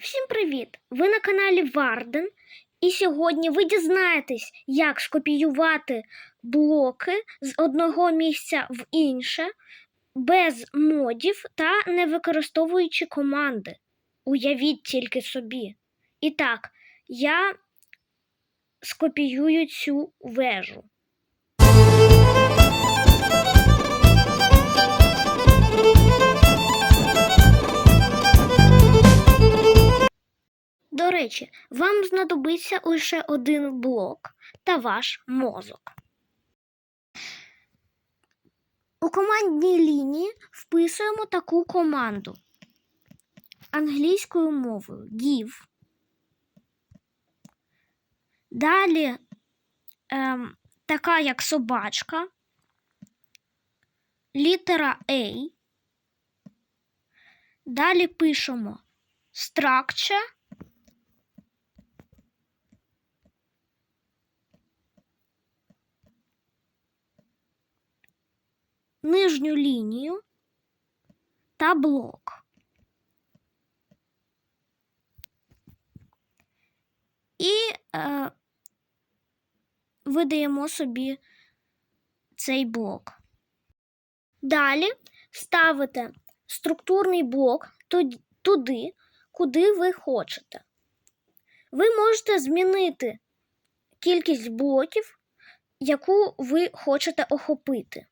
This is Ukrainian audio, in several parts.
Всім привіт! Ви на каналі Варден, і сьогодні ви дізнаєтесь, як скопіювати блоки з одного місця в інше без модів та не використовуючи команди. Уявіть тільки собі. І так, я скопіюю цю вежу. Речі, вам знадобиться лише один блок та ваш мозок. У командній лінії вписуємо таку команду англійською мовою give. Далі ем, така як собачка, літера A. Далі пишемо structure. Нижню лінію та блок. І е, видаємо собі цей блок. Далі ставите структурний блок туди, куди ви хочете. Ви можете змінити кількість блоків, яку ви хочете охопити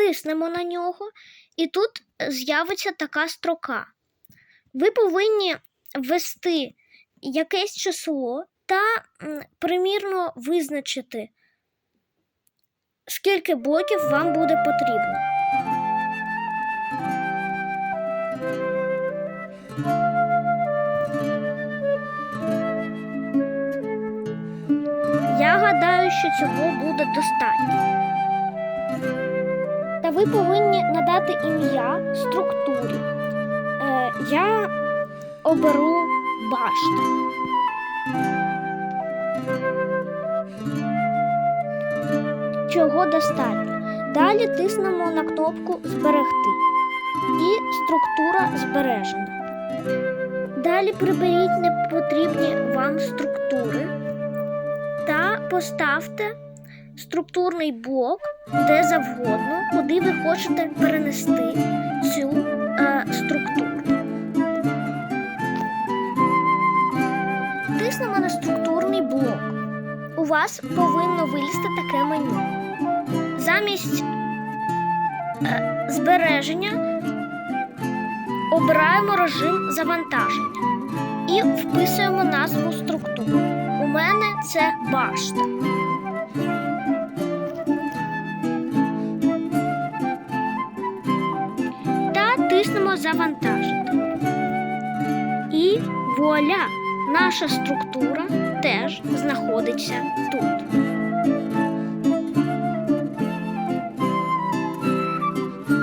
тиснемо на нього, і тут з'явиться така строка. Ви повинні ввести якесь число та примірно визначити, скільки блоків вам буде потрібно. Я гадаю, що цього буде достатньо. Ви повинні надати ім'я структурі. Е, я оберу башта. Чого достатньо. Далі тиснемо на кнопку Зберегти. І структура збережена. Далі приберіть непотрібні вам структури та поставте структурний блок де завгодно, куди ви хочете перенести цю е, структуру. Тиснемо на структурний блок. У вас повинно вилізти таке меню. Замість е, збереження обираємо режим завантаження і вписуємо назву структури. У мене це башта. Завантажити. І вуаля! Наша структура теж знаходиться тут.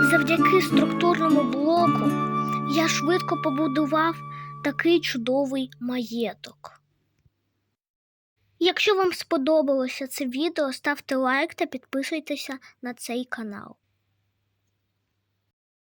Завдяки структурному блоку я швидко побудував такий чудовий маєток. Якщо вам сподобалося це відео, ставте лайк та підписуйтеся на цей канал.